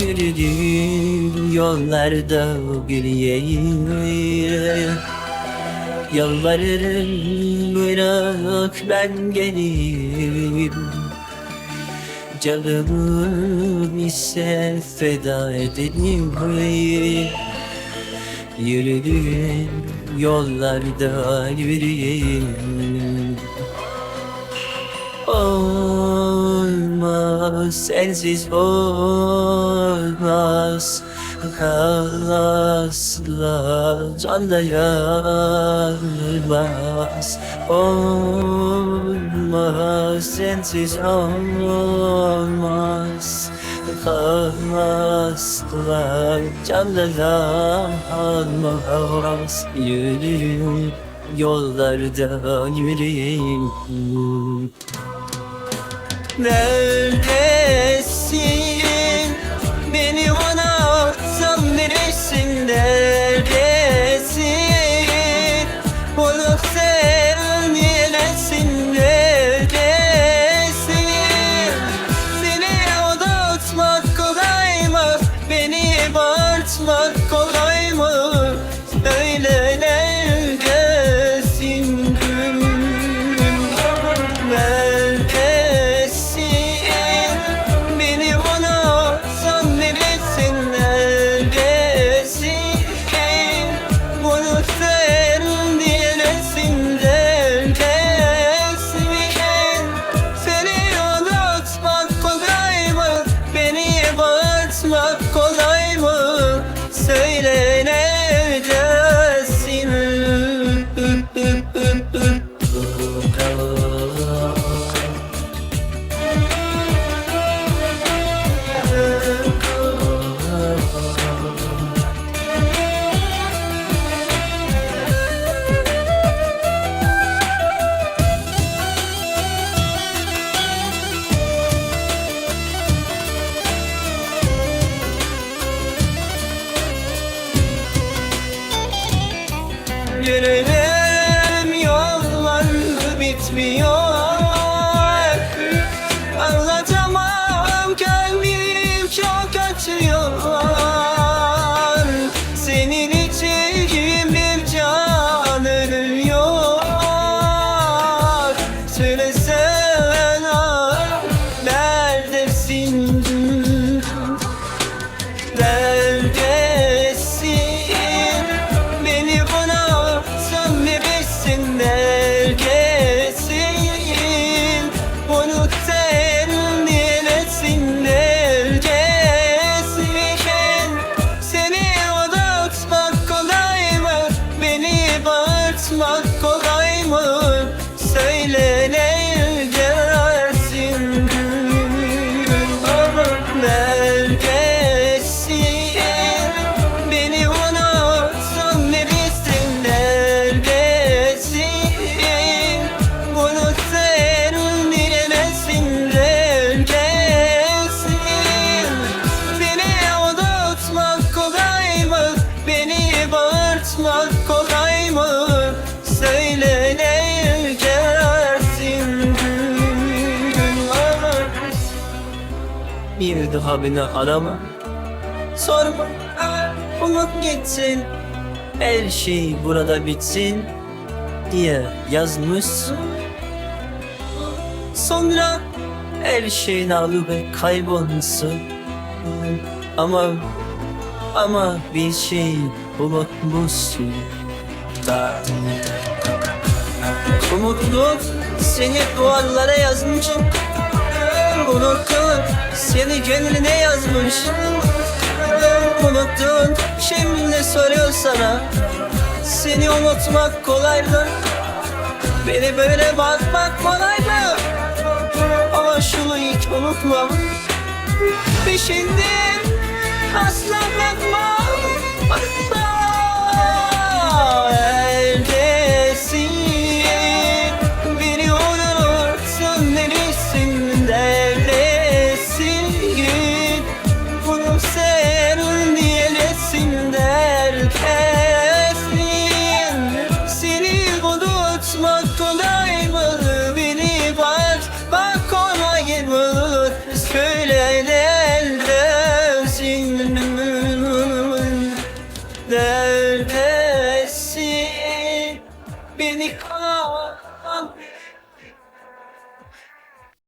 Yürüdüğüm yollarda güleyim Yalvarırım bırak ben geleyim. Canımı ise feda edeyim Yürüdüğüm yollarda yürüyeyim Olmaz, sensiz olmaz Asla can dayanmaz Olmaz, sensiz olmaz. Asla can dayanmaz Yürüyüm yollarda yürüyeyim Neredesin? Yürüdüm yollar bitmiyor Bir daha beni arama. Sorma Unut gitsin. Her şey burada bitsin Diye yazmışsın. Sonra her şeyin alıp kaybolmuşsun. Ama Ama bir şey unutmuşsun. Da Umutluk seni duvarlara yazmışım unuttun Seni gönlüne yazmış Unuttun. Şimdi soruyor sana. Seni unutmak kolay mı? Beni böyle bakmak kolay mı? Ama şunu hiç unutma Peşinden asla bakma Bakma